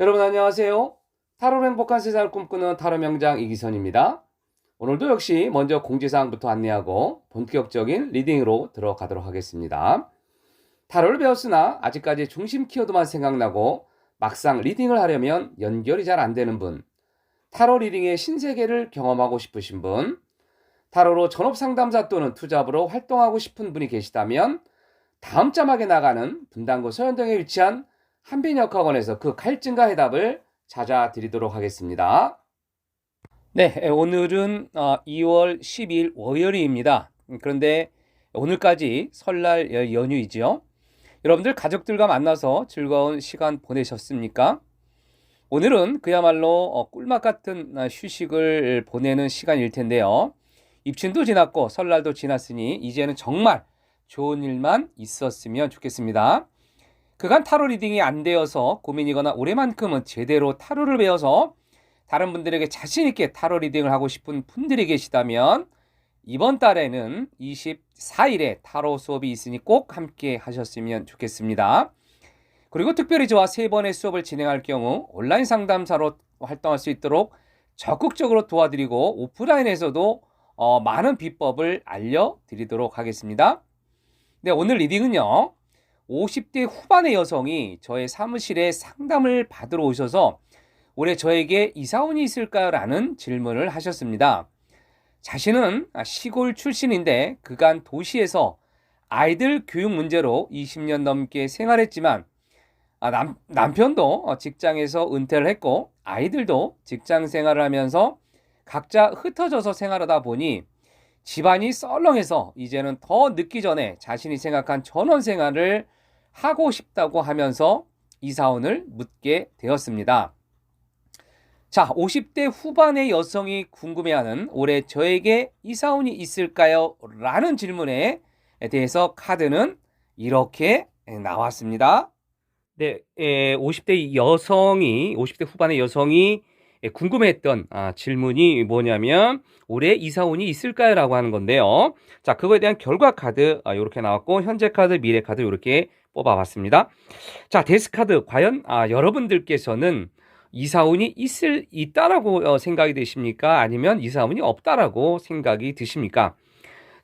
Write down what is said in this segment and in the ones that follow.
여러분 안녕하세요. 타로 행복한 세상을 꿈꾸는 타로 명장 이기선입니다. 오늘도 역시 먼저 공지사항부터 안내하고 본격적인 리딩으로 들어가도록 하겠습니다. 타로를 배웠으나 아직까지 중심 키워드만 생각나고 막상 리딩을 하려면 연결이 잘 안 되는 분, 타로 리딩의 신세계를 경험하고 싶으신 분, 타로로 전업 상담사 또는 투잡으로 활동하고 싶은 분이 계시다면 다음 자막에 나가는 분당구 서현동에 위치한 한빈역학원에서 그 갈증과 해답을 찾아드리도록 하겠습니다. 네, 오늘은 2월 10일 월요일입니다. 그런데 오늘까지 설날 여- 연휴이지요. 여러분들 가족들과 만나서 즐거운 시간 보내셨습니까? 오늘은 그야말로 어, 꿀맛 같은 어, 휴식을 보내는 시간일 텐데요. 입춘도 지났고 설날도 지났으니 이제는 정말 좋은 일만 있었으면 좋겠습니다. 그간 타로 리딩이 안 되어서 고민이거나 올해만큼은 제대로 타로를 배워서 다른 분들에게 자신 있게 타로 리딩을 하고 싶은 분들이 계시다면 이번 달에는 24일에 타로 수업이 있으니 꼭 함께 하셨으면 좋겠습니다. 그리고 특별히 저와 세 번의 수업을 진행할 경우 온라인 상담사로 활동할 수 있도록 적극적으로 도와드리고 오프라인에서도 어, 많은 비법을 알려드리도록 하겠습니다. 네, 오늘 리딩은요. 50대 후반의 여성이 저의 사무실에 상담을 받으러 오셔서 올해 저에게 이사운이 있을까요? 라는 질문을 하셨습니다. 자신은 시골 출신인데 그간 도시에서 아이들 교육 문제로 20년 넘게 생활했지만 아, 남, 남편도 직장에서 은퇴를 했고 아이들도 직장 생활을 하면서 각자 흩어져서 생활하다 보니 집안이 썰렁해서 이제는 더 늦기 전에 자신이 생각한 전원 생활을 하고 싶다고 하면서 이 사원을 묻게 되었습니다. 자, 50대 후반의 여성이 궁금해하는 올해 저에게 이사운이 있을까요? 라는 질문에 대해서 카드는 이렇게 나왔습니다. 네, 에, 50대 여성이, 50대 후반의 여성이 궁금했던 아, 질문이 뭐냐면 올해 이사운이 있을까요? 라고 하는 건데요. 자, 그거에 대한 결과 카드 아, 이렇게 나왔고 현재 카드, 미래 카드 이렇게 뽑아봤습니다. 자, 데스 카드 과연 아, 여러분들께서는 이사운이 있을 있다라고 어, 생각이 되십니까? 아니면 이사운이 없다라고 생각이 드십니까?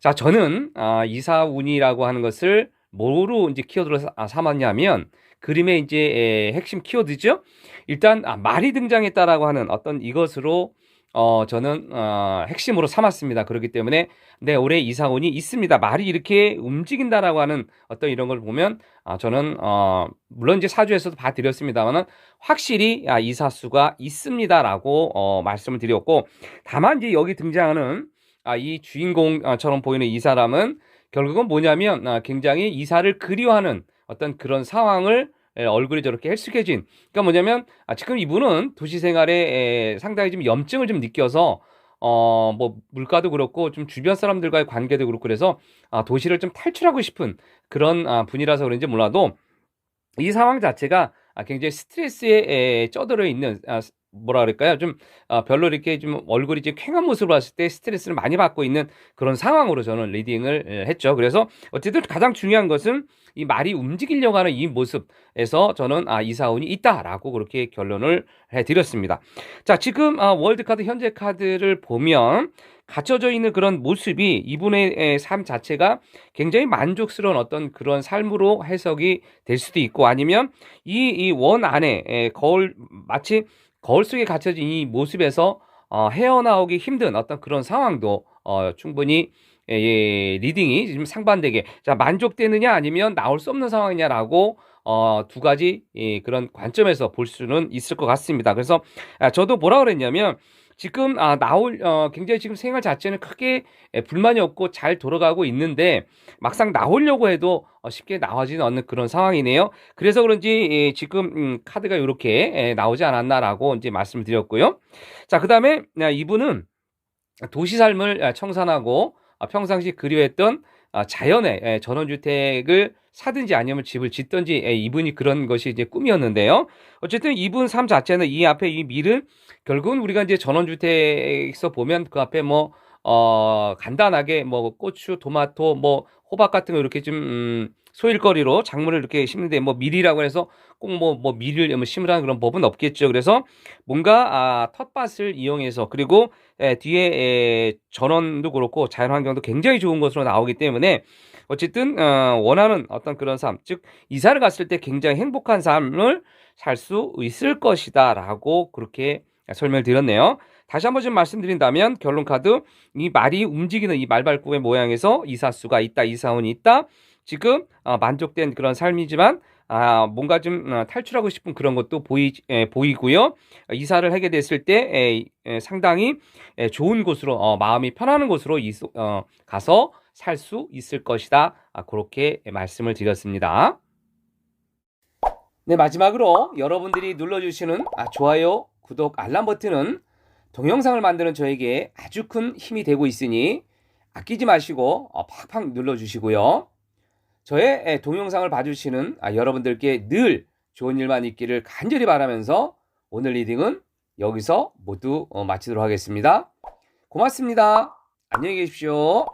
자, 저는 아, 이사운이라고 하는 것을 뭐로 이제 키워드로 사- 아, 삼았냐면 그림의 이제 에, 핵심 키워드죠. 일단 아, 말이 등장했다라고 하는 어떤 이것으로 어, 저는 어, 핵심으로 삼았습니다. 그렇기 때문에 네, 올해 이사운이 있습니다. 말이 이렇게 움직인다라고 하는 어떤 이런 걸 보면 아, 저는 어, 물론 이제 사주에서도 봐드렸습니다만은 확실히 아, 이사수가 있습니다라고 어, 말씀을 드렸고 다만 이제 여기 등장하는 아, 이 주인공처럼 보이는 이 사람은 결국은 뭐냐면 아, 굉장히 이사를 그리워하는 어떤 그런 상황을 에, 얼굴이 저렇게 헬쑥해진. 그러니까 뭐냐면 아, 지금 이분은 도시 생활에 에, 상당히 좀 염증을 좀 느껴서 어, 뭐, 물가도 그렇고, 좀 주변 사람들과의 관계도 그렇고, 그래서, 아, 도시를 좀 탈출하고 싶은 그런 아, 분이라서 그런지 몰라도, 이 상황 자체가 아, 굉장히 스트레스에 에, 쩌들어 있는, 아, 스- 뭐라 그럴까요? 좀, 아, 별로 이렇게 좀 얼굴이 이제 쾌한 모습으로 봤을 때 스트레스를 많이 받고 있는 그런 상황으로 저는 리딩을 에, 했죠. 그래서, 어쨌든 가장 중요한 것은 이 말이 움직이려고 하는 이 모습에서 저는 아, 이사운이 있다라고 그렇게 결론을 해드렸습니다. 자, 지금 아, 월드카드 현재 카드를 보면 갇혀져 있는 그런 모습이 이분의 에, 삶 자체가 굉장히 만족스러운 어떤 그런 삶으로 해석이 될 수도 있고 아니면 이이원 안에 에, 거울 마치 거울 속에 갇혀진 이 모습에서 어, 헤어나오기 힘든 어떤 그런 상황도 어, 충분히 예, 예, 리딩이 지금 상반되게 자 만족되느냐 아니면 나올 수 없는 상황이냐라고 어, 두 가지 예, 그런 관점에서 볼 수는 있을 것 같습니다. 그래서 아, 저도 뭐라 그랬냐면 지금 아, 나올 어, 굉장히 지금 생활 자체는 크게 예, 불만이 없고 잘 돌아가고 있는데 막상 나오려고 해도 어, 쉽게 나와지는 않는 그런 상황이네요. 그래서 그런지 예, 지금 음, 카드가 이렇게 예, 나오지 않았나라고 이제 말씀을 드렸고요. 자, 그다음에 아, 이분은 도시 삶을 아, 청산하고 아, 평상시 그리워했던 아, 자연의 예, 전원주택을 사든지 아니면 집을 짓든지 예, 이분이 그런 것이 이제 꿈이었는데요. 어쨌든 이분 삶 자체는 이 앞에 이 밀은 결국은 우리가 이제 전원주택에서 보면 그 앞에 뭐 어, 간단하게 뭐 고추, 토마토, 뭐 호박 같은 거 이렇게 좀 음, 소일거리로 작물을 이렇게 심는데 뭐 밀이라고 해서 꼭뭐뭐 밀을 뭐 심으라는 그런 법은 없겠죠. 그래서 뭔가 아, 텃밭을 이용해서 그리고 에, 뒤에 에, 전원도 그렇고 자연 환경도 굉장히 좋은 것으로 나오기 때문에 어쨌든 어, 원하는 어떤 그런 삶, 즉 이사를 갔을 때 굉장히 행복한 삶을 살 수 있을 것이다라고 그렇게 설명을 드렸네요. 다시 한번 좀 말씀드린다면 결론 카드 이 말이 움직이는 이 말발굽의 모양에서 이사수가 있다, 이사원이 있다. 지금 어, 만족된 그런 삶이지만 아, 뭔가 좀 어, 탈출하고 싶은 그런 것도 보이, 에, 보이고요. 이사를 하게 됐을 때 에, 에, 상당히 에, 좋은 곳으로 어, 마음이 편안한 곳으로 이, 어, 가서 살 수 있을 것이다. 아, 그렇게 말씀을 드렸습니다. 네, 마지막으로 여러분들이 눌러주시는 아, 좋아요, 구독, 알람 버튼은 동영상을 만드는 저에게 아주 큰 힘이 되고 있으니 아끼지 마시고 어, 팍팍 눌러주시고요. 저의 에, 동영상을 봐주시는 아, 여러분들께 늘 좋은 일만 있기를 간절히 바라면서 오늘 리딩은 여기서 모두 어, 마치도록 하겠습니다. 고맙습니다. 안녕히 계십시오.